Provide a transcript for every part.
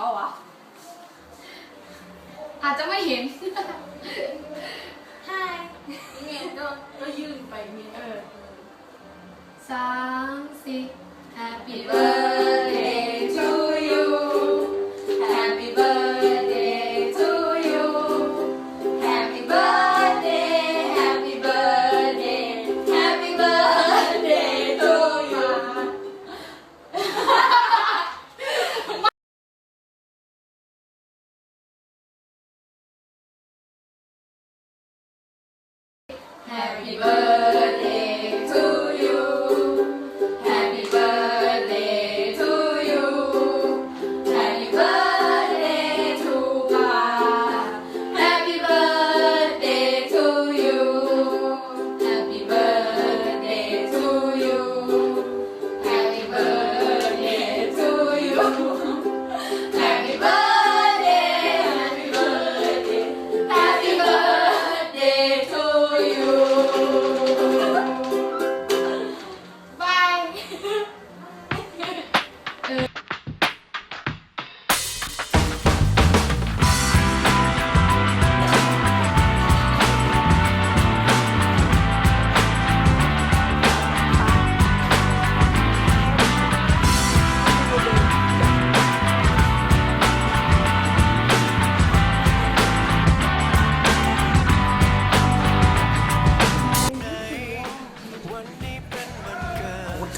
เปล่าวะอาจจะไม่เห็นใช่เนี่ยก็ก็ยื่นไปมีเออสามสี่ Happy birthday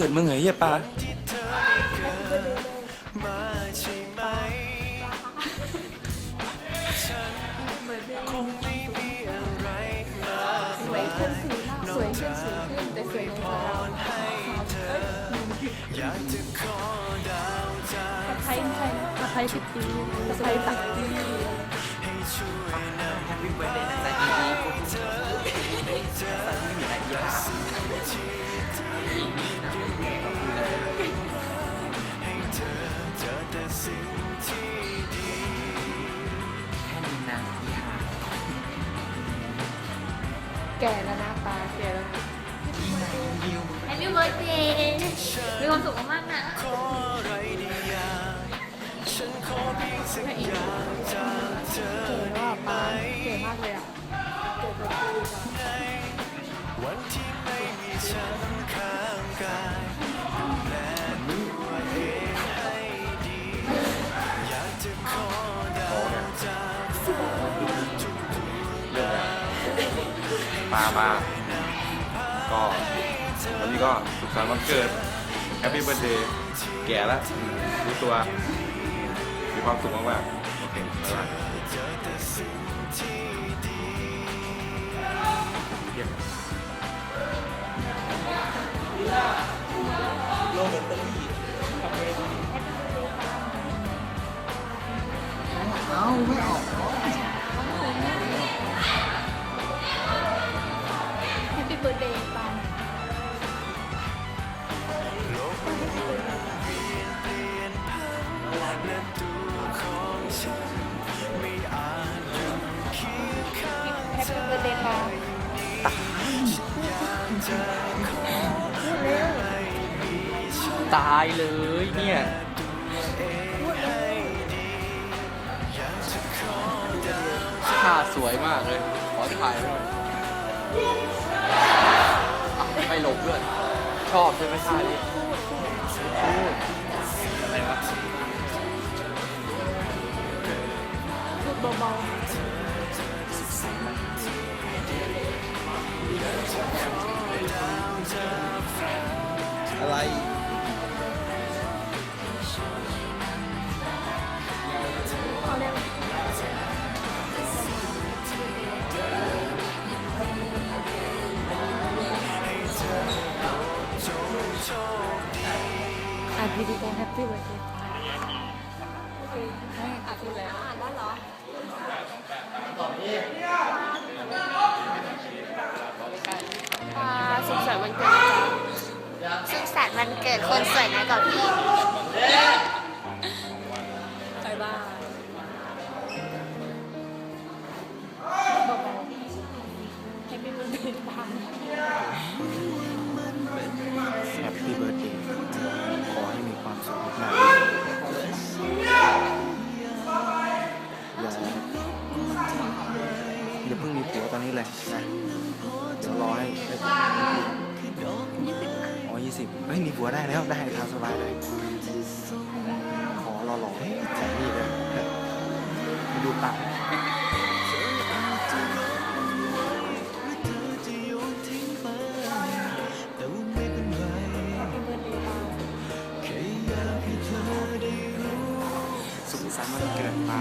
กิดมึงเหรอเฮียปลาสวยขึ้นสีสวยขึ้นสีขึ้นแต่สวยน้อยกว่าเราไทยไทยนะไทยสิบปีไทยตักปีแฮปปี้เบิร์ดเดย์นะจ๊ะดีดี แก่แล้วนะปาแก่แล้วนะพี่ไหนยิวแฮปปี้เบิร์ดเดย์มีความสุข มาก็วันนี้ก็สุขสันต์วันเกิดแฮปปี้เบิร์ดเดย์แก่แล้วรู้ตัวมีความสุขมากๆโอเคบ๊ายบายเรียมโลกแบตเตอรี่เอาไม่ออก เนาะแฮปปี้เบิร์ดเดย์ปานแฮปปี้เบิร์ดเดย์ปานตายเลยเนี่ยท่าสวยมากเลย ขอถ่ายไว้หน่อย ไม่หลบด้วย ชอบใช่ไหมท่านี้อะไรวะพูดเบาอะไร วันเกิดคนสวยนะกับพี่ อย่าเพิ่งมีผัวตอนนี้เลยนะเดี๋ยวรอให้อ๋อยี่สิบเฮ้ยมีผัวได้แล้วได้ทำสบายเลยขอรอหล่อแต่นี่เลยมาดูปากสุขสันต์วันเกิดป้า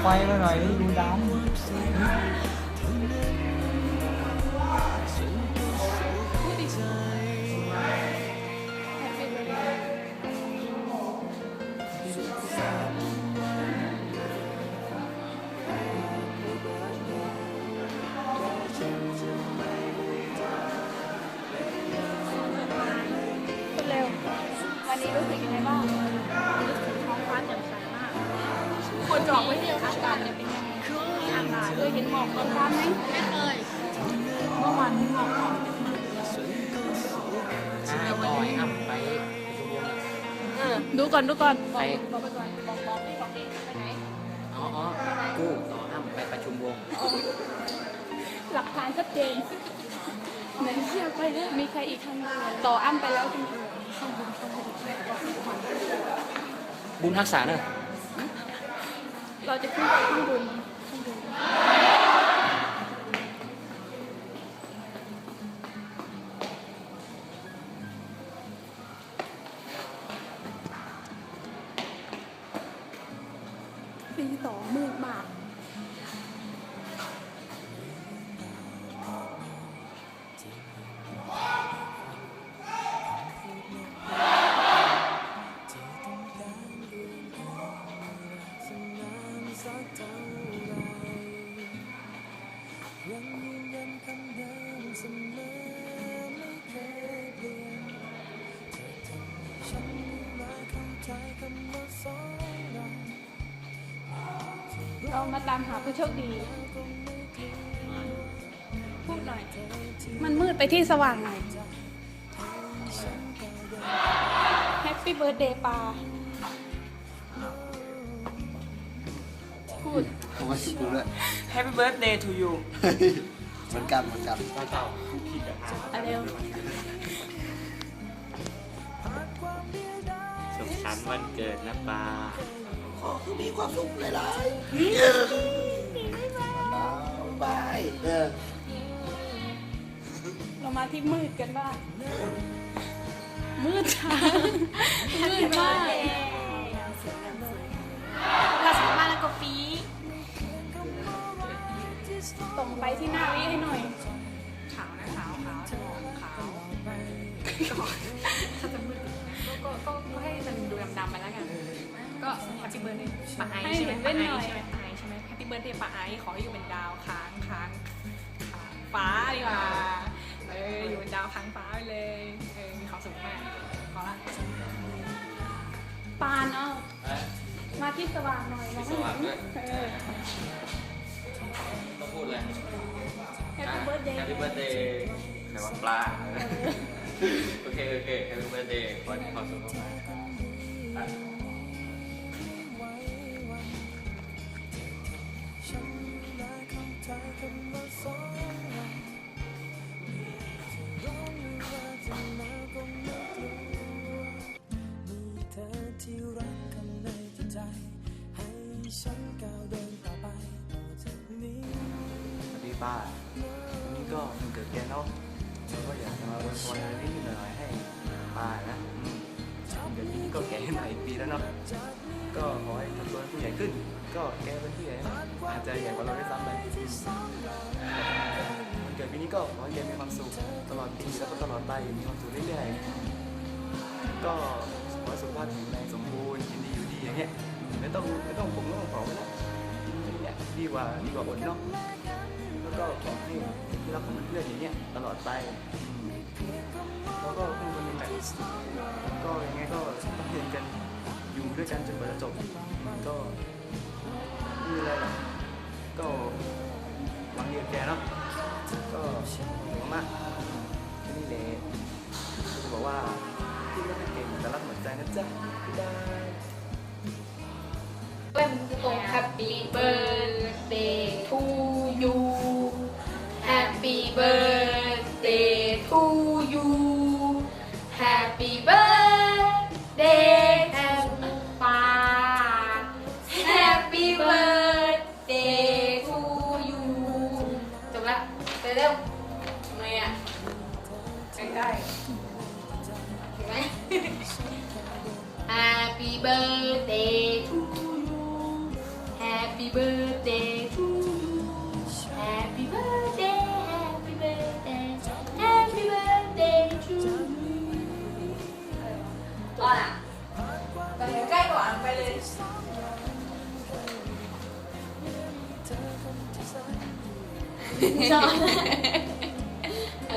ไฟมาหน่อยนี่ดูดำ กาศเนี่ยเป็นยังไงอากาศเคยเห็นหมอกตอนเช้าไหมไม่เคยเมื่อวานมีหมอกก่อนดูก่อนดูก่อนบอกบอกไปก่อนบอกบอกนี่บอกนี่ไปไหนอ๋ออ๋อกู้ต่อห้ามไปประชุมวง หลักฐานชัดเจนไหมือนเชื่อไปเลยมีใครอีกทำบ้างต่ออ้ำไปแล้วจริงบุญทักษะเนอะ เราจะขึ้นไปข้างบนข้างบนปีต่อมืดมาก เรามาตามหาผู้โชคดี พูดหน่อย มันมืดไปที่สว่างหน่อย แฮปปี้เบิร์ดเดย์ปาพูดผมว่าสิบดูด้วย Happy birthday to you เหมือนกันเหมือนกัน อะเร็ว วันเกิดนะปาขอคือมีความสุขหลายๆบายเออเรามาที่มืดกันบ้างมืดช้ามืดมากเราสามารถแล้วก็ปีตรงไปที่หน้าวิให้หน่อย ขาวนะขาวขาวจะมองขาวก็ถ้าจะมืดก็ก็ก็ให้มัน ก็แฮปปี้เบิร์ดเดย์ปะไอใช่ไหมปะไอใช่ไหมปะไอใช่ไหมแฮปปี้เบิร์ดเดย์ปะไอขออยู่เป็นดาวค้างค้างฟ้าดีกว่าเอออยู่เป็นดาวค้างฟ้าไปเลยเออมีความสุขมากขอละปานเอามาที่สว่างหน่อยมองไม่สว่างด้เห็วยนเออต้องพูดเลยแฮปปี้เบิร์ดเดย์ Happy birthday ใครว่าปลาโอเคโอเค Happy birthday ขอให้มีความสุขมากๆ วัสดีป้าวันนี้ก็มันเกิดแกเนาะฉันก็อยากจะมาอวยพรอะไรนิดหน่อยให้ป้านะเดี๋ยวนี้ก็แก่ขึ้นมาอีกปีแล้วเนาะก็ขอให้ทำตัวผู้ใหญ่ขึ้น ก็แกเป็นผู้ใหญ่นอาจจะใหญ่กว่าเราได้ซ้ำไปวันเกิดปีนี้ก็ขอให้แกมีความสุขตลอดปีแล้วก็ตลอดไปมีความสุขเรื่อยๆก็ขอให้สุขภาพแข็งแรงสมบูรณ์กินดีอยู่ดีอย่างเงี้ยไม่ต้องไม่ต้องผมต้องเผาแล้วอย่างเงี้ยดีกว่าดีกว่าอดเนาะ ก็ขอให้รักของเพื่อนอย่างเงี้ยตลอดไปแล้วก็เพื่อนคนนึงแหละก็ยังไงก็ต้องเรียนกันอยู่ด้วยกันจนกว่าจะจบก็ไม่มีอะไรหรอกก็หวังเรียนแกเนาะก็หวังมากๆแค่นี้แหละจะบอกว่าพี่ไม่ได้เก่งแต่รักเหมือนใจนะจ๊ะบ๊ายบายเล่มตรง Happy Birthday to Happy Birthday to you Happy Birthday Happy Happy Birthday to you จบละไปเร็วทำไมอะใกล้ๆเห็นไหม Happy birthday to you Happy birthday ชอบอั